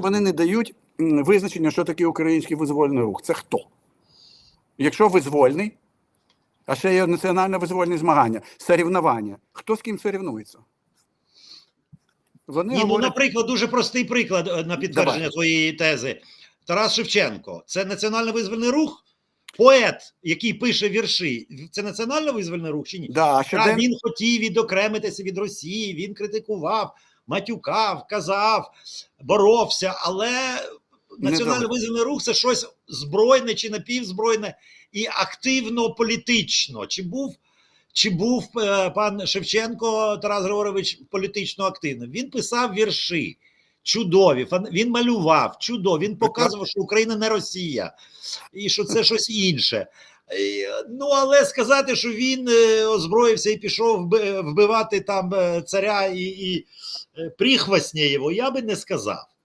вони не дають визначення, що таке український визвольний рух. Це хто? Якщо визвольний, а ще є національно визвольні змагання, соревнування. Хто з ким соревнується? Вони Ні, ну, наприклад, дуже простий приклад е, на підтвердження Давай. твоєї тези. Тарас Шевченко це національно-визвольний рух, поет, який пише вірші. Це національно-визвольний рух чи ні? да, а він хотів відокремитися від Росії, він критикував, матюкав, казав, боровся, але національно-визвольний рух це щось збройне чи напівзбройне і активно політично. Чи був, чи був е, пан Шевченко Тарас Григорович політично активним? Він писав вірші. Чудові, він малював, чудово. Він показував, що Україна не Росія, і що це щось інше. Ну, але сказати, що він е, озброївся і пішов вбивати там е, царя і, і е, його, я би не сказав.